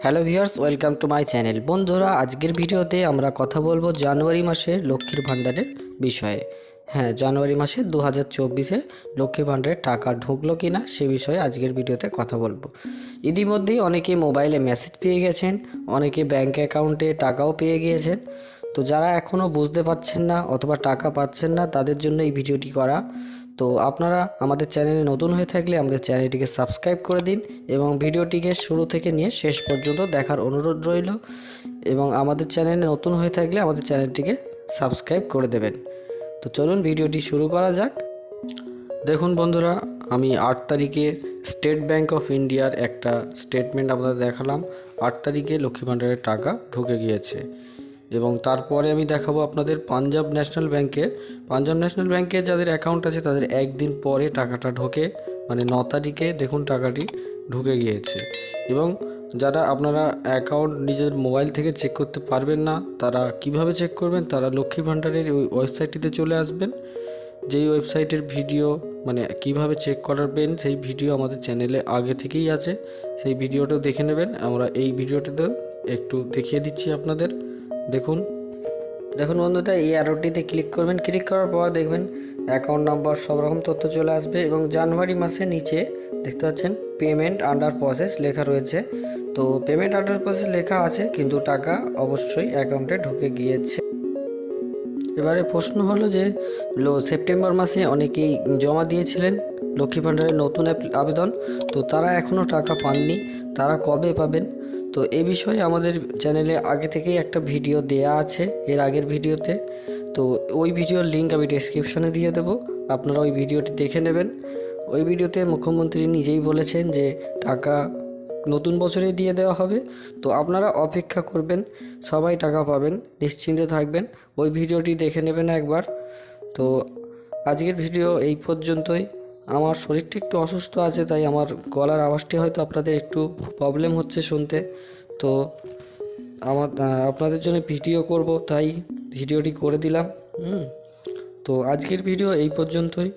Hello viewers, welcome to my channel. বন্ধুরা, আজকের ভিডিওতে আমরা কথা বলব জানুয়ারি মাসে লক্ষ্মীর ভাণ্ডারের বিষয়ে। হ্যাঁ জানুয়ারি মাসে দু হাজার চব্বিশে লক্ষ্মীর ভাণ্ডারের টাকা ঢুকলো কি না সে বিষয়ে আজকের ভিডিওতে কথা বলব। ইতিমধ্যেই অনেকে মোবাইলে মেসেজ পেয়ে গেছেন, অনেকে ব্যাঙ্ক অ্যাকাউন্টে টাকাও পেয়ে গিয়েছেন। তো যারা এখনও বুঝতে পারছেন না অথবা টাকা পাচ্ছেন না, তাদের জন্য এই ভিডিওটি করা। তো আপনারা আমাদের চ্যানেলে নতুন হয়ে থাকলে আমাদের চ্যানেলটিকে সাবস্ক্রাইব করে দিন এবং ভিডিওটিকে শুরু থেকে নিয়ে শেষ পর্যন্ত দেখার অনুরোধ রইল এবং আমাদের চ্যানেলে নতুন হয়ে থাকলে আমাদের চ্যানেলটিকে সাবস্ক্রাইব করে দেবেন। তো চলুন ভিডিওটি শুরু করা যাক। দেখুন বন্ধুরা, আমি আট তারিখে স্টেট ব্যাংক অফ ইন্ডিয়ার একটা স্টেটমেন্ট আপনাদের দেখালাম। আট তারিখে লক্ষ্মী ভাণ্ডারের টাকা ঢুকে গিয়েছে। এবং তারপরে আমি দেখাবো আপনাদের পাঞ্জাব ন্যাশনাল ব্যাংকের পাঞ্জাব ন্যাশনাল ব্যাংকে যাদের অ্যাকাউন্ট আছে, তাদের একদিন পরে টাকাটা ঢোকে। মানে ন তারিখে দেখুন টাকাটি ঢুকে গিয়েছে। এবং যারা আপনারা অ্যাকাউন্ট নিজের মোবাইল থেকে চেক করতে পারবেন না, তারা কীভাবে চেক করবেন? তারা লক্ষ্মী ভাণ্ডারের ওই ওয়েবসাইটটিতে চলে আসবেন। যেই ওয়েবসাইটের ভিডিও মানে কীভাবে চেক করাবেন, সেই ভিডিও আমাদের চ্যানেলে আগে থেকেই আছে। সেই ভিডিওটাও দেখে নেবেন। আমরা এই ভিডিওটাতে একটু দেখিয়ে দিচ্ছি আপনাদের। দেখুন। দেখুন বন্ধুরা, এই অ্যারোটিতে ক্লিক করবেন। ক্লিক করার পর দেখবেন অ্যাকাউন্ট নাম্বার সব রকম তথ্য চলে আসবে এবং জানুয়ারি মাসে নিচে দেখতে পাচ্ছেন পেমেন্ট আন্ডার প্রসেস লেখা রয়েছে। তো পেমেন্ট আন্ডার প্রসেস লেখা আছে, কিন্তু টাকা অবশ্যই অ্যাকাউন্টে ঢুকে গিয়েছে। এবারে প্রশ্ন হলো যে, লো, সেপ্টেম্বর মাসে অনেকেই জমা দিয়েছিলেন লক্ষ্মী ভাণ্ডারের নতুন আবেদন। তো তারা এখনও টাকা পাননি, তারা কবে পাবেন? তো এ বিষয়ে আমাদের চ্যানেলে আগে থেকেই একটা ভিডিও দেয়া আছে এর আগের ভিডিওতে। তো ওই ভিডিওর লিঙ্ক আমি ডেসক্রিপশনে দিয়ে দেবো, আপনারা ওই ভিডিওটি দেখে নেবেন। ওই ভিডিওতে মুখ্যমন্ত্রী নিজেই বলেছেন যে টাকা নতুন বছরে দিয়ে দেওয়া হবে। তো আপনারা অপেক্ষা করবেন, সবাই টাকা পাবেন, নিশ্চিন্তে থাকবেন, ওই ভিডিওটি দেখে নেবেন একবার। তো আজকের ভিডিও এই পর্যন্তই। আমার শরীরটা একটু অসুস্থ আছে, তাই আমার গলার আওয়াজটি হয়তো আপনাদের একটু প্রবলেম হচ্ছে শুনতে। তো আমার আপনাদের জন্য ভিডিও করব, তাই ভিডিওটি করে দিলাম, হুম। তো আজকের ভিডিও এই পর্যন্তই।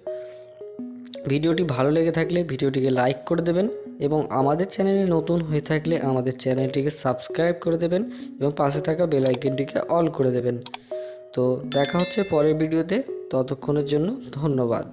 ভিডিওটি ভালো লেগে থাকলে ভিডিওটিকে লাইক করে দেবেন এবং আমাদের চ্যানেলে নতুন হয়ে থাকলে আমাদের চ্যানেলটিকে সাবস্ক্রাইব করে দেবেন এবং পাশে থাকা বেল আইকনটিকে অল করে দেবেন। তো দেখা হচ্ছে পরের ভিডিওতে, ততক্ষণের জন্য ধন্যবাদ।